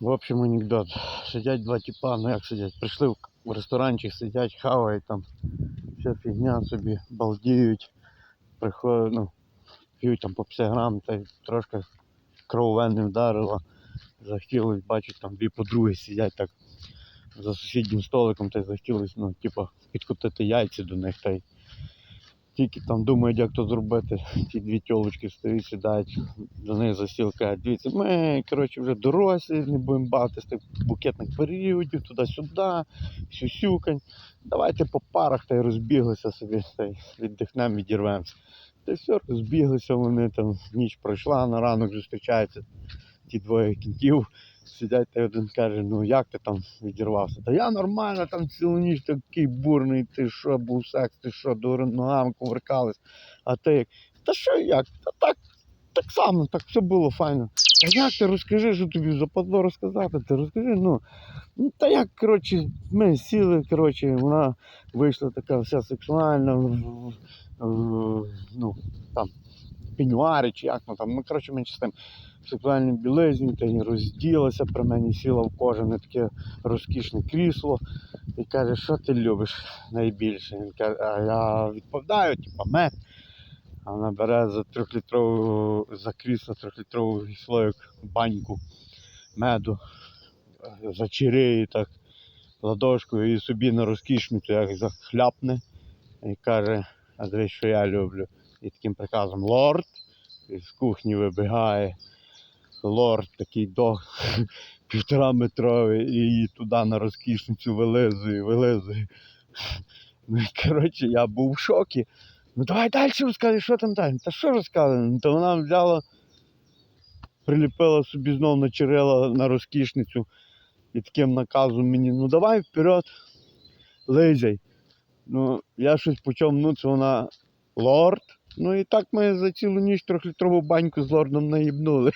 В общем, анекдот. Сидять два типа, ну як сидять, прийшли в ресторанчик, сидять, хавають там, вся фігня собі, балдіють, приходять, ну, п'ють там по 50 грам, та й трошки кров не вдарила. Захотілось, бачить, там дві подруги сидять так за сусіднім столиком, та й захотілось, ну, типу, підкотити яйця до них, та й тільки там думають, як то зробити. Ті дві тьолочки стоять, сідають, до них за стіл дивіться, ми, коротше, вже дорослі, не будемо бавитися тих букетних періодів, туди-сюди, сюсюкань. Давайте по парах та й розбіглися собі, та й віддихнемо, відірвемося. Та все, розбіглися вони, там ніч пройшла, на ранок зустрічаються ті двоє кінтів. Сидять та один каже, ну як ти там відірвався? Та я нормально, там цілу ніч такий бурний, ти що, був секс, ти що, до ногами кувыркались. А ти як? Та що як? Та так, так само, так все було файно. Та як ти розкажи, що тобі западло розказати? Ти розкажи, ну. Ну, та як, коротше, ми сіли, коротше, вона вийшла така вся сексуальна, ну, там, в чи як ну там, ми, коротше, менше з тим в сексуальній білизні, та й розділася при мені, сіла в кожане таке розкішне крісло і каже, що ти любиш найбільше? Він каже, а я відповідаю, типа мед. А вона бере за трьохлітрову, за крісло трьохлітровий слоїк баньку меду, зачириє так ладошкою і собі на розкішницю як захляпне і каже, а дивись, що я люблю. І таким приказом лорд з кухні вибігає. Лорд такий до півтора метровий і її туди на розкішницю вилизує, вилизує. Ну коротше, я був в шокі. Ну давай далі розказуй, що там далі. Та що розказує? Ну, то вона взяла, приліпила собі знов начерила на розкішницю і таким наказом мені, ну давай вперед, лизяй. Ну, я щось почав мнутися, вона лорд. Ну і так ми за цілу ніч трьохлітрову баньку з лордом наїбнули.